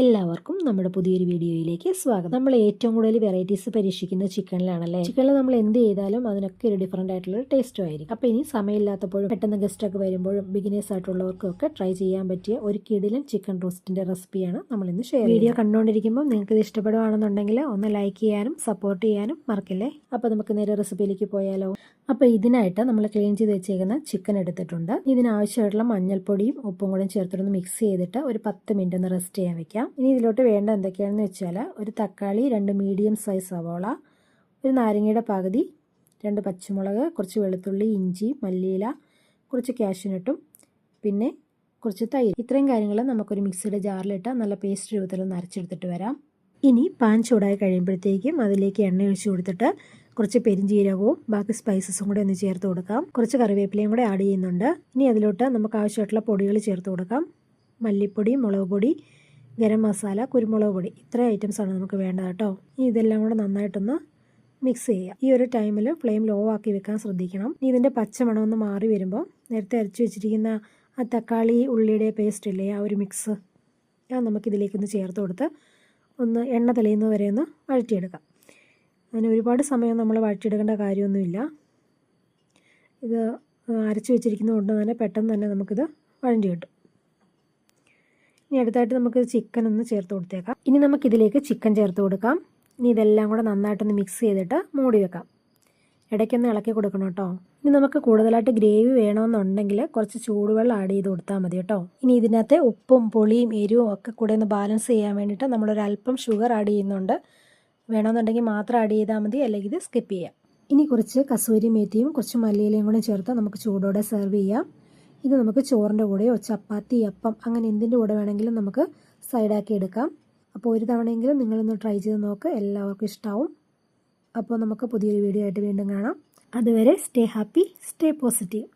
എല്ലാവർക്കും നമ്മുടെ പുതിയൊരു വീഡിയോയിലേക്ക് സ്വാഗതം. നമ്മൾ ഏറ്റവും കൂടുതൽ വെറൈറ്റീസ് പരീക്ഷിക്കുന്ന ചിക്കനിലാണല്ലേ ചിക്കനിൽ നമ്മൾ എന്ത് ചെയ്താലും അതിനൊക്കെ ഒരു ഡിഫറെന്റ് ആയിട്ടുള്ള ടേസ്റ്റും ആയിരിക്കും. അപ്പോൾ ഇനി സമയമില്ലാത്തപ്പോഴും പെട്ടെന്ന് ഗസ്റ്റ് ഒക്കെ വരുമ്പോഴും ബിഗിനേഴ്സ് ആയിട്ടുള്ളവർക്കും ഒക്കെ ട്രൈ ചെയ്യാൻ പറ്റിയ ഒരു കിടിലൻ ചിക്കൻ റോസ്റ്റിന്റെ റെസിപ്പിയാണ് നമ്മൾ ഇന്ന് ഷെയർ വീഡിയോ കണ്ടുകൊണ്ടിരിക്കുമ്പോൾ നിങ്ങൾക്ക് ഇത് ഇഷ്ടപ്പെടുകയാണെന്നുണ്ടെങ്കിൽ ഒന്ന് ലൈക്ക് ചെയ്യാനും സപ്പോർട്ട് ചെയ്യാനും മറക്കില്ലേ? അപ്പോൾ നമുക്ക് നേരെ റെസിപ്പിയിലേക്ക് പോയാലോ? അപ്പോൾ ഇതിനായിട്ട് നമ്മൾ ക്ലീൻ ചെയ്ത് വെച്ചേക്കുന്ന ചിക്കൻ എടുത്തിട്ടുണ്ട്. ഇതിനാവശ്യമായിട്ടുള്ള മഞ്ഞൾപ്പൊടിയും ഉപ്പും കൂടെ ചേർത്തിട്ടൊന്ന് മിക്സ് ചെയ്തിട്ട് ഒരു പത്ത് മിനിറ്റ് ഒന്ന് റെസ്റ്റ് ചെയ്യാൻ വെക്കാം. ഇനി ഇതിലോട്ട് വേണ്ട എന്തൊക്കെയാണെന്ന് വെച്ചാൽ ഒരു തക്കാളി രണ്ട് മീഡിയം സൈസ് സവോള ഒരു നാരങ്ങയുടെ പകുതി രണ്ട് പച്ചമുളക് കുറച്ച് വെളുത്തുള്ളി ഇഞ്ചി മല്ലിയില കുറച്ച് കാഷ്യനട്ടും പിന്നെ കുറച്ച് തൈര്. ഇത്രയും കാര്യങ്ങൾ നമുക്കൊരു മിക്സിയുടെ ജാറിലിട്ട് നല്ല പേസ്റ്റ് രൂപത്തിൽ അരച്ചെടുത്തിട്ട് വരാം. ഇനി പാൻ ചൂടായി കഴിയുമ്പോഴത്തേക്കും അതിലേക്ക് എണ്ണ ഒഴിച്ചു കൊടുത്തിട്ട് കുറച്ച് പെരിഞ്ജീരകവും ബാക്കി സ്പൈസസും കൂടെ ഒന്ന് ചേർത്ത് കൊടുക്കാം. കുറച്ച് കറിവേപ്പിലയും കൂടെ ആഡ് ചെയ്യുന്നുണ്ട്. ഇനി അതിലോട്ട് നമുക്ക് ആവശ്യമായിട്ടുള്ള പൊടികൾ ചേർത്ത് കൊടുക്കാം. മല്ലിപ്പൊടി മുളക് പൊടി ഗരം മസാല കുരുമുളക് പൊടി ഇത്രയും ഐറ്റംസാണ് നമുക്ക് വേണ്ടത് കേട്ടോ. ഇനി ഇതെല്ലാം കൂടെ നന്നായിട്ടൊന്ന് മിക്സ് ചെയ്യുക. ഈ ഒരു ടൈമിൽ ഫ്ലെയിം ലോ ആക്കി വെക്കാൻ ശ്രദ്ധിക്കണം. ഇനി ഇതിന്റെ പച്ചമണം ഒന്ന് മാറി വരുമ്പോൾ നേരത്തെ അരച്ചു വെച്ചിരിക്കുന്ന ആ തക്കാളി ഉള്ളിയുടെ പേസ്റ്റ് ഇല്ലേ ആ ഒരു മിക്സ് അത് നമുക്കിതിലേക്കൊന്ന് ചേർത്ത് കൊടുത്ത് ഒന്ന് എണ്ണ തെളിയുന്നത് വരെ ഒന്ന് വഴറ്റിയെടുക്കാം. അതിന് ഒരുപാട് സമയം നമ്മൾ വഴറ്റിയെടുക്കേണ്ട കാര്യമൊന്നുമില്ല. ഇത് അരച്ചു വെച്ചിരിക്കുന്നത് കൊണ്ട് തന്നെ പെട്ടെന്ന് തന്നെ നമുക്കിത് വഴണ്ടി കിട്ടും. ഇനി അടുത്തായിട്ട് നമുക്ക് ചിക്കൻ ഒന്ന് ചേർത്ത് കൊടുത്തേക്കാം. ഇനി നമുക്കിതിലേക്ക് ചിക്കൻ ചേർത്ത് കൊടുക്കാം. ഇനി ഇതെല്ലാം കൂടെ നന്നായിട്ടൊന്ന് മിക്സ് ചെയ്തിട്ട് മൂടി വെക്കാം. ഇടയ്ക്കൊന്ന് ഇളക്കി കൊടുക്കണം കേട്ടോ. ഇനി നമുക്ക് കൂടുതലായിട്ട് ഗ്രേവി വേണമെന്നുണ്ടെങ്കിൽ കുറച്ച് ചൂടുവെള്ളം ആഡ് ചെയ്ത് കൊടുത്താൽ മതി കേട്ടോ. ഇനി ഇതിനകത്ത് ഉപ്പും പുളിയും എരിവും ഒക്കെ കൂടെ ഒന്ന് ബാലൻസ് ചെയ്യാൻ വേണ്ടിയിട്ട് നമ്മളൊരല്പം ഷുഗർ ആഡ് ചെയ്യുന്നുണ്ട്. വേണമെന്നുണ്ടെങ്കിൽ മാത്രം ആഡ് ചെയ്താൽ മതി അല്ലെങ്കിൽ ഇത് സ്കിപ്പ് ചെയ്യാം. ഇനി കുറച്ച് കസൂരി മേത്തിയും കുറച്ച് മല്ലിയിലയും കൂടെ ചേർത്ത് നമുക്ക് ചൂടോടെ സെർവ് ചെയ്യാം. ഇത് നമുക്ക് ചോറിന്റെ കൂടെയോ ചപ്പാത്തി അപ്പം അങ്ങനെ എന്തിന്റെ കൂടെ വേണമെങ്കിലും നമുക്ക് സൈഡാക്കി എടുക്കാം. അപ്പോൾ ഒരു തവണയെങ്കിലും നിങ്ങളൊന്ന് ട്രൈ ചെയ്ത് നോക്ക്. എല്ലാവർക്കും ഇഷ്ടമാവും അപ്പോൾ നമുക്ക് പുതിയൊരു വീഡിയോ ആയിട്ട് വീണ്ടും കാണാം. അതുവരെ സ്റ്റേ ഹാപ്പി സ്റ്റേ പോസിറ്റീവ്